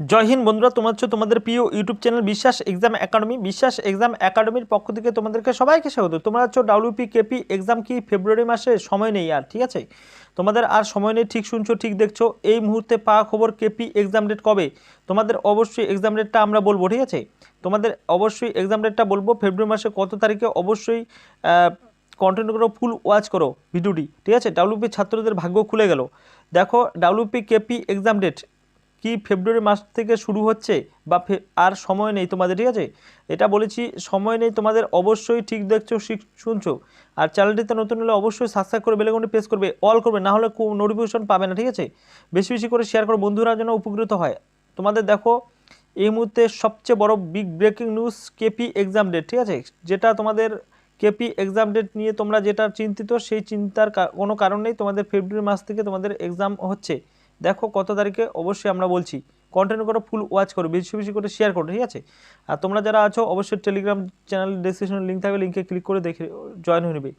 জয় হিন্দ বন্ধুরা, তোমার হচ্ছে তোমাদের প্রিয় YouTube channel Biswas exam academy, Biswas exam একাডেমির পক্ষ থেকে তোমাদেরকে সবাইকে স্বাগত। তোমরা হচ্ছে ডাব্লিউপি, কেপি এক্সাম কি ফেব্রুয়ারি মাসে সময় নেই আর, ঠিক আছে? তোমাদের আর সময় নেই, ঠিক শুনছো, ঠিক দেখছ, এই মুহূর্তে পাওয়া খবর কেপি এক্সাম ডেট কবে? তোমাদের অবশ্যই এক্সাম ডেটটা আমরা বলব, ঠিক আছে? তোমাদের অবশ্যই এক্সাম ডেটটা বলব, ফেব্রুয়ারি মাসে কত তারিখে অবশ্যই কন্টেন্ট করো ফুল ওয়াচ করো ভিডিওটি ঠিক আছে? ডাব্লিউপি ছাত্রদের ভাগ্য খুলে গেল। দেখো, ডাব্লিউপি, কেপি এক্সাম ডেট কি ফেব্রুয়ারি মাস থেকে শুরু হচ্ছে বা আর সময় নেই তোমাদের, ঠিক আছে? এটা বলেছি, সময় নেই তোমাদের, অবশ্যই ঠিক দেখছ শুনছো। আর চ্যানেলটিতে নতুন হলে অবশ্যই সাবস্ক্রাইব করে বেলেগনটি প্রেস করবে অল করবে, না হলে নোটিফিকেশন পাবে না, ঠিক আছে? বেশি বেশি করে শেয়ার করো, বন্ধুরা যেন উপকৃত হয়। তোমাদের দেখো, এই মুহূর্তে সবচেয়ে বড় big breaking news K P exam date ঠিক আছে? যেটা তোমাদের কেপি এক্সাম ডেট নিয়ে তোমরা যেটা চিন্তিত, সেই চিন্তার কোনো কারণ নেই, তোমাদের ফেব্রুয়ারি মাস থেকে তোমাদের এক্সাম হচ্ছে। দেখো কত তারিখে অবশ্যই আমরা বলছি। কন্টেন্ট করো ফুল ওয়াচ করো, বেশি বেশি করে শেয়ার করো, ঠিক আছে? আর তোমরা যারা আছো, অবশ্যই টেলিগ্রাম চ্যানেল ডিসক্রিপশনে লিঙ্ক থাকবে লিঙ্কে ক্লিক করে দেখে জয়েন হয়ে নেবে।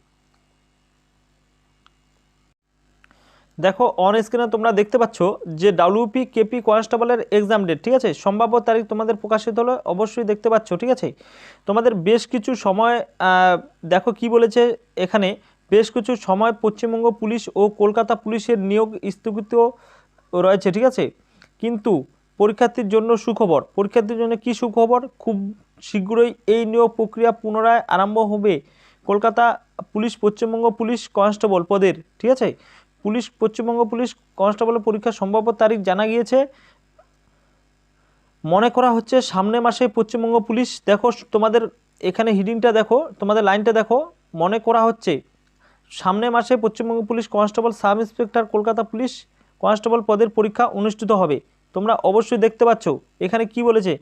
দেখো অন স্ক্রিনে তোমরা দেখতে পাচ্ছ যে ডাব্লিউপি কেপি কনস্টেবলের এক্সাম ডেট ঠিক আছে? সম্ভাব্য তারিখ তোমাদের প্রকাশিত হলো অবশ্যই দেখতে পাচ্ছ, ঠিক আছে? তোমাদের বেশ কিছু সময় দেখো কি বলেছে এখানে, বেশ কিছু সময় পশ্চিমবঙ্গ পুলিশ ও কলকাতা পুলিশের নিয়োগ স্থগিত রয়েছে, ঠিক আছে? কিন্তু পরীক্ষার্থীর জন্য সুখবর। পরীক্ষার্থীর জন্য কি সুখবর? খুব শীঘ্রই এই নিয়োগ প্রক্রিয়া পুনরায় আরম্ভ হবে Kolkata police, Paschimbanga police constable পদের, ঠিক আছে? পুলিশ, পশ্চিমবঙ্গ পুলিশ কনস্টেবল পরীক্ষার সম্ভাব্য তারিখ জানা গিয়েছে। মনে করা হচ্ছে সামনে মাসে পশ্চিমবঙ্গ পুলিশ, দেখো তোমাদের এখানে হিডিংটা দেখো, তোমাদের লাইনটা দেখো। মনে করা হচ্ছে সামনে মাসে Paschimbanga police constable sub inspector Kolkata police constable পদের পরীক্ষা অনুষ্ঠিত হবে। তোমরা অবশ্যই দেখতে পাচ্ছ, এখানে কি বলেছে?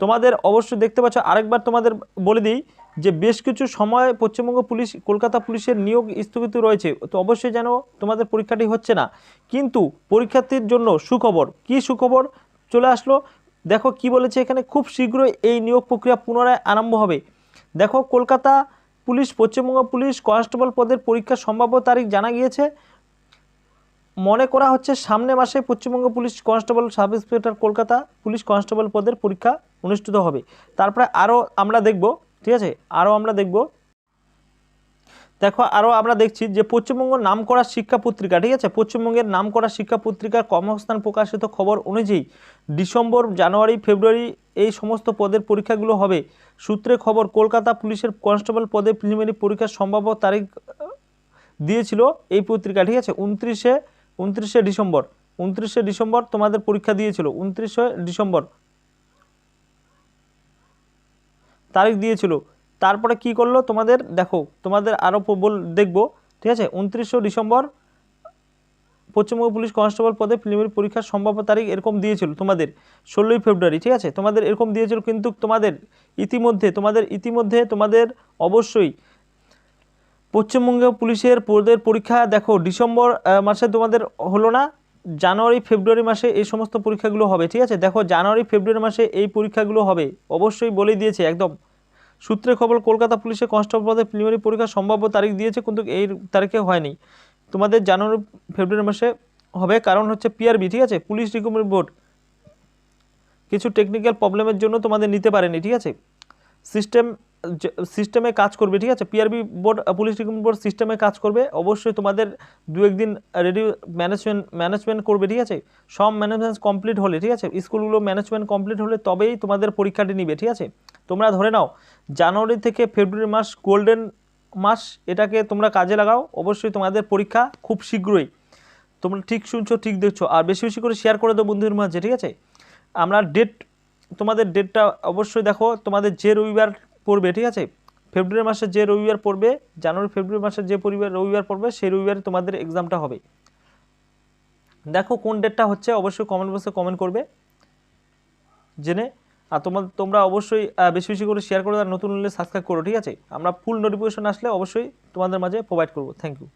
তোমাদের অবশ্যই দেখতে পাচ্ছ, আরেকবার তোমাদের বলে দিই যে বেশ কিছু সময় পশ্চিমবঙ্গ পুলিশ, কলকাতা পুলিশের নিয়োগ স্থগিত রয়েছে। তো অবশ্যই যেন তোমাদের পরীক্ষাটি হচ্ছে না। কিন্তু পরীক্ষার্থীর জন্য সুখবর। কি সুখবর? চলে আসলো। দেখো কি বলেছে এখানে, খুব শীঘ্রই এই নিয়োগ প্রক্রিয়া পুনরায় আরম্ভ হবে। দেখো Kolkata police, Paschimbanga police constable পদের পরীক্ষার সম্ভাব্য তারিখ জানা গিয়েছে। মনে করা হচ্ছে সামনে মাসে Paschimbanga police constable, sub inspector Kolkata police constable পদের পরীক্ষা অনুষ্ঠিত হবে। তারপরে আরও আমরা দেখব, ঠিক আছে? আরও আমরা দেখব। দেখো আরও আমরা দেখছি যে পশ্চিমবঙ্গ নাম করা শিক্ষা পত্রিকা, ঠিক আছে? পশ্চিমবঙ্গের নাম করা শিক্ষা পত্রিকার কর্মস্থান প্রকাশিত খবর অনুযায়ী ডিসেম্বর, জানুয়ারি, ফেব্রুয়ারি এই সমস্ত পদের পরীক্ষাগুলো হবে। সূত্রে খবর, কলকাতা পুলিশের কনস্টেবল পদে প্রিলিমিনারি পরীক্ষার সম্ভাব্য তারিখ দিয়েছিল এই পত্রিকা, ঠিক আছে? উনত্রিশে উনত্রিশে ডিসেম্বর। উনত্রিশে ডিসেম্বর তোমাদের পরীক্ষা দিয়েছিল। উনত্রিশে ডিসেম্বর। তারিখ দিয়েছিল। তারপরে কি করল তোমাদের? দেখো, তোমাদের আরও বল দেখব। ঠিক আছে? উনত্রিশে ডিসেম্বর পশ্চিমবঙ্গ পুলিশ কনস্টেবল পদে প্রিলিমিনারি পরীক্ষার সম্ভাব্য তারিখ এরকম দিয়েছিল তোমাদের। ষোলোই ফেব্রুয়ারি, ঠিক আছে? তোমাদের এরকম দিয়েছিল কিন্তু তোমাদের ইতিমধ্যে তোমাদের ইতিমধ্যে তোমাদের অবশ্যই পশ্চিমবঙ্গ পুলিশের পদের পরীক্ষা, দেখো, ডিসেম্বর মাসে তোমাদের হলো না, জানুয়ারি, ফেব্রুয়ারি মাসে এই সমস্ত পরীক্ষাগুলো হবে, ঠিক আছে? দেখো, জানুয়ারি, ফেব্রুয়ারি মাসে এই পরীক্ষাগুলো হবে, অবশ্যই বলেই দিয়েছে, একদম। সূত্রে খবর, কলকাতা পুলিশের কনস্টেবল পদে প্রিলিমিনারি পরীক্ষা সম্ভাব্য তারিখ দিয়েছে, কিন্তু এই তারিখে হয়নি। তোমাদের জানুয়ারি, ফেব্রুয়ারি মাসে হবে, কারণ হচ্ছে পিআরবি ঠিক আছে? Police recruitment board. কিছু টেকনিক্যাল প্রবলেমের জন্য তোমাদের নিতে পারেনি, ঠিক আছে? সিস্টেম সিস্টেমে কাজ করবে, ঠিক আছে? PRB board police recruitment board সিস্টেমে কাজ করবে। অবশ্যই তোমাদের দু একদিন রেডি ম্যানেজমেন্ট ম্যানেজমেন্ট করবে, ঠিক আছে? সব ম্যানেজমেন্ট কমপ্লিট হলে, ঠিক আছে? স্কুলগুলো ম্যানেজমেন্ট কমপ্লিট হলে তবেই তোমাদের পরীক্ষাটি নিবে, ঠিক আছে? তোমরা ধরে নাও, জানুয়ারি থেকে ফেব্রুয়ারি মাস গোল্ডেন মাস, এটাকে তোমরা কাজে লাগাও। অবশ্যই তোমাদের পরীক্ষা খুব শীঘ্রই। তোমরা ঠিক শুনছো, ঠিক দেখছ। আর বেশি বেশি করে শেয়ার করে দাও বন্ধুদের মাঝে, ঠিক আছে? আমরা ডেট তোমাদের ডেটটা অবশ্যই দেখো। তোমাদের যে রবিবার পড়বে, ঠিক আছে? ফেব্রুয়ারি মাসে যে রবিবার পড়বে, জানুয়ারি, ফেব্রুয়ারি মাসে যে পরিবার রবিবার পড়বে, সেই রবিবারে তোমাদের এক্সামটা হবে। দেখো কোন ডেটটা হচ্ছে, অবশ্যই কমেন্ট বক্সে কমেন্ট করবে। জেনে, আর তোমার তোমরা অবশ্যই বেশি বেশি করে শেয়ার করো আর নতুন হলে সাবস্ক্রাইব করো, ঠিক আছে? আমরা ফুল নোটিফিকেশন আসলে অবশ্যই তোমাদের মাঝে প্রোভাইড করব। Thank you